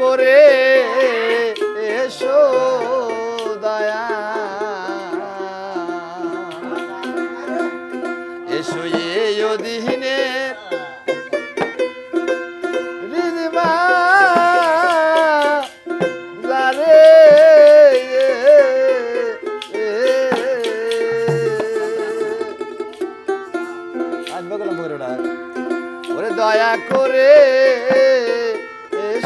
করে এসো দয়া এসো এদিনে দয়া করে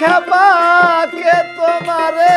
দেখা পাকে তোমারে।